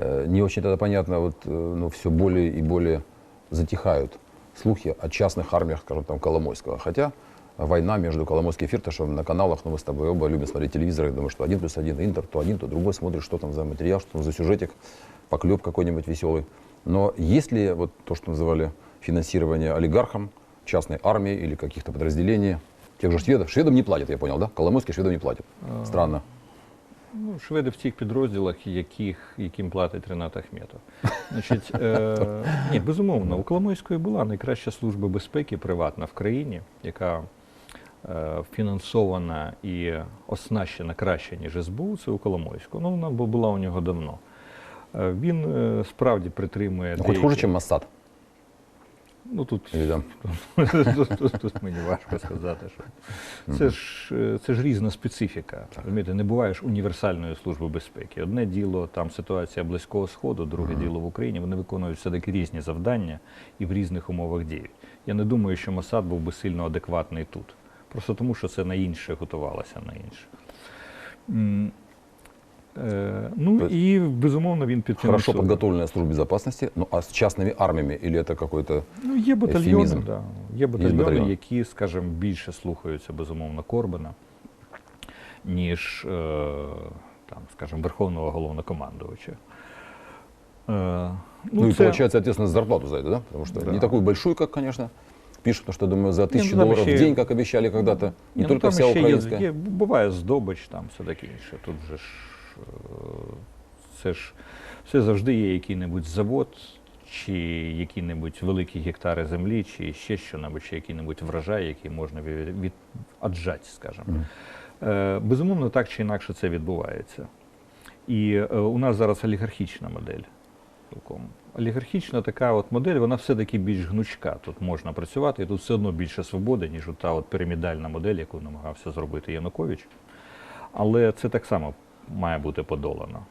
Э, Не очень тогда понятно, вот, э, но все более и более затихают слухи о частных армиях, скажем, там, Коломойского. Хотя война между Коломойским и Фирташевым на каналах, ну, мы с тобой оба любим смотреть телевизор, я думаю, что один плюс один, Интер, то один, то другой смотришь, что там за материал, что там за сюжетик, поклеп какой-нибудь веселый. Но есть ли вот то, что называли финансирование олигархам, частной армии или каких-то подразделений, тех же шведов, шведам не платят, я понял, да? Коломойский шведам не платит. Странно. Ну, шведи в тих підрозділах, яких, яким платить Ренат Ахметов. Значить, е, ні, безумовно, у Коломойської була найкраща служба безпеки приватна в країні, яка е, фінансована і оснащена краще, ніж СБУ, це у Коломойського. Ну, вона була у нього давно. Е, Він е, справді притримує. Хоть хуже, чем Моссад. Ну, тут тут, тут, тут мені важко сказати, що це ж, е, це ж різна специфіка. Розумієте, не буває ж універсальної служби безпеки. Одне діло там ситуація Близького Сходу, друге діло в Україні. Вони виконують все-таки різні завдання і в різних умовах діють. Я не думаю, що Мосад був би сильно адекватний тут. Просто тому, що це на інше готувалося на інше. М, е, Ну То есть і безумовно він Хорошо підфінансовує. подготовленная служба безопасности, ну а с частными армиями или это какой-то... Ну, є батальйони, Ефемізм. да. є батальйони, батальйон. які, скажімо, більше слухаються, безумовно, Корбана, ніж, е, там, скажімо, Верховного головнокомандувача. Е, Ну, и це- получается ответственность за зарплату за это, да? Потому что Да. не такую большую, как, конечно, пишут, потому что, думаю, за тысячу ну, там долларов в еще- день, как обещали когда-то, не Ні, ну, только там вся ще є, украинская. є, буває здобич, там все таке інше. Тут же ж е, це ж все завжди є який-небудь завод, чи які-небудь великі гектари землі, чи ще що-небудь, чи який-небудь врожай, який можна від, від скажімо. Е, безумовно, так чи інакше це відбувається. І е, у нас зараз олігархічна модель. Цілком. Олігархічна така от модель, вона все-таки більш гнучка. Тут можна працювати, і тут все одно більше свободи, ніж та от пірамідальна модель, яку намагався зробити Янукович. Але це так само має бути подолано.